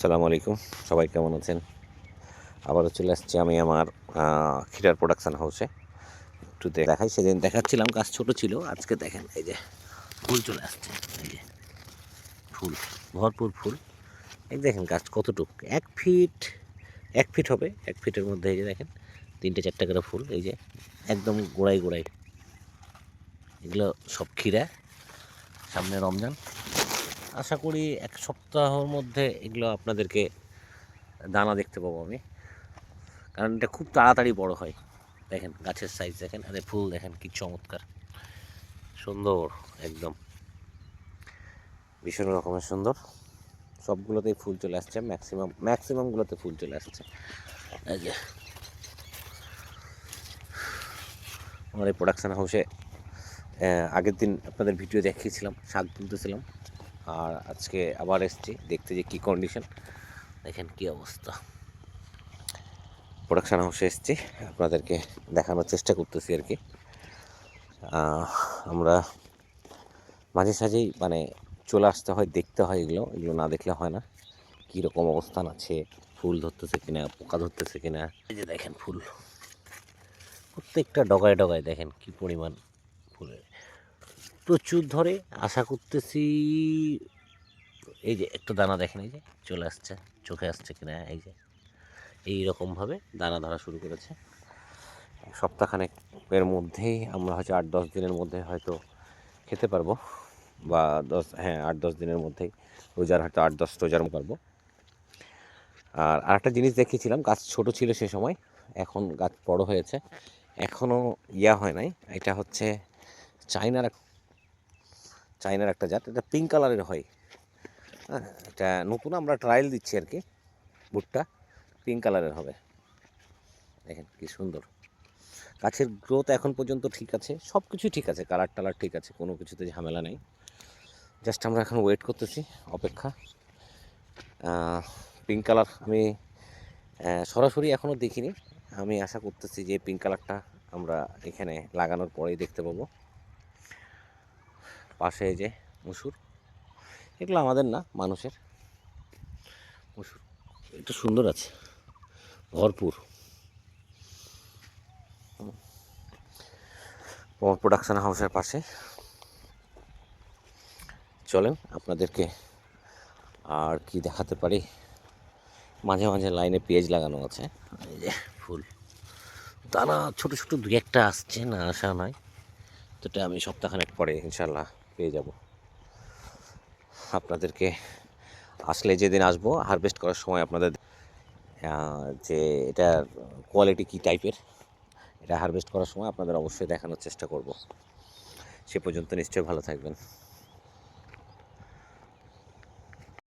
আসসালামু আলাইকুম। সবাই কেমন আছেন? আবারও চলে আসছি আমি আমার খিরার প্রোডাকশান হাউসে একটু দেখাই, সেদিন দেখাচ্ছিলাম গাছ ছোট ছিল, আজকে দেখেন, এই যে ফুল চলে আসছে, এই যে ফুল, ভরপুর ফুল। এই দেখেন গাছ কতটুক, এক ফিট এক ফিট হবে, এক ফিটের মধ্যে এই যে দেখেন, তিনটে চারটে করে ফুল, এই যে একদম গোড়াই গোড়াই এগুলো সব ক্ষীরা, সামনে রমজান। আশা করি এক সপ্তাহের মধ্যে এগুলো আপনাদেরকে দানা দেখতে পাবো আমি। কারণ এটা খুব তাড়াতাড়ি বড় হয়। দেখেন, গাছের সাইজ দেখেন আরে ফুল দেখেন, কি চমৎকার। সুন্দর, একদম। ভীষণ রকমের সুন্দর। সবগুলোতেই ফুল চলে আসছে ম্যাক্সিমাম ম্যাক্সিমামগুলোতে ফুল চলে আসছে। এই যে, আমার এই প্রোডাকশান হাউসে আগের দিন আপনাদের ভিডিও দেখিয়েছিলাম, শাক তুলতেছিলাম। আর আজকে আবার এসেছি, দেখতে যে কী কন্ডিশন দেখেন কী অবস্থা। প্রোডাকশান হাউসে এসেছি, আপনাদেরকে দেখানোর চেষ্টা করতেছি আর কি। আমরা মাঝে সাঝেই মানে চলে আসতে হয়, দেখতে হয় এগুলো। এগুলো না দেখলে হয় না। কীরকম অবস্থান আছে, ফুল ধরতেছে কিনা, পোকা ধরতেছে কিনা। এই যে দেখেন ফুল। প্রত্যেকটা ডগায় ডগায় দেখেন কি পরিমাণ ফুলের। প্রচুর ধরে আশা করতেছি এই যে একটু দানা দেখেন, এই যে চলে আসছে, চোখে আসছে কিনা, এই যে। এই রকমভাবে দানা ধরা শুরু করেছে। সপ্তাহখানেক এর মধ্যেই আমরা হয়তো আট দশ দিনের মধ্যে হয়তো খেতে পারব, বা দশ হ্যাঁ আট দশ দিনের মধ্যেই রোজার হয়তো আট দশ রোজার পারব। আর আরেকটা জিনিস দেখিয়েছিলাম গাছ ছোট ছিল সে সময়, এখন গাছ বড় হয়েছে। এখনও ইয়া হয় নাই, এটা হচ্ছে চাইনার এক চাইনার একটা জাত, এটা পিঙ্ক কালারের হয়। হ্যাঁ এটা নতুন আমরা ট্রায়াল দিচ্ছি আর কি ভুট্টা পিঙ্ক কালারের হবে। দেখেন কি সুন্দর। গাছের গ্রোথ এখন পর্যন্ত ঠিক আছে সব কিছুই ঠিক আছে কালার টালার ঠিক আছে, কোনো কিছুতে ঝামেলা নেই। জাস্ট আমরা এখন ওয়েট করতেছি, অপেক্ষা। পিঙ্ক কালার আমি সরাসরি এখনও দেখিনি। আমি আশা করতেছি যে পিঙ্ক কালারটা আমরা এখানে লাগানোর পরেই দেখতে পাবো। পাশে যে মুসুর, এগুলো আমাদের না, মানুষের। মুসুর এটা সুন্দর আছে, ভরপুর। প্রোডাকশন হাউসের পাশে। চলেন, আপনাদেরকে আর কি দেখাতে পারি? মাঝে মাঝে লাইনে পেঁয়াজ লাগানো আছে। এই যে ফুল। দানা ছোট ছোট দুই একটা আসছে, না আসা নয়। তো এটা আমি সপ্তাহখানেক পরে ইনশাল্লাহ পেয়ে যাব। আপনাদেরকে আসলে যেদিন আসব হারভেস্ট করার সময় আপনাদের যে এটার কোয়ালিটি কী টাইপের এটা হারভেস্ট করার সময় আপনাদের অবশ্যই দেখানোর চেষ্টা করব। সে পর্যন্ত নিশ্চয়ই ভালো থাকবেন।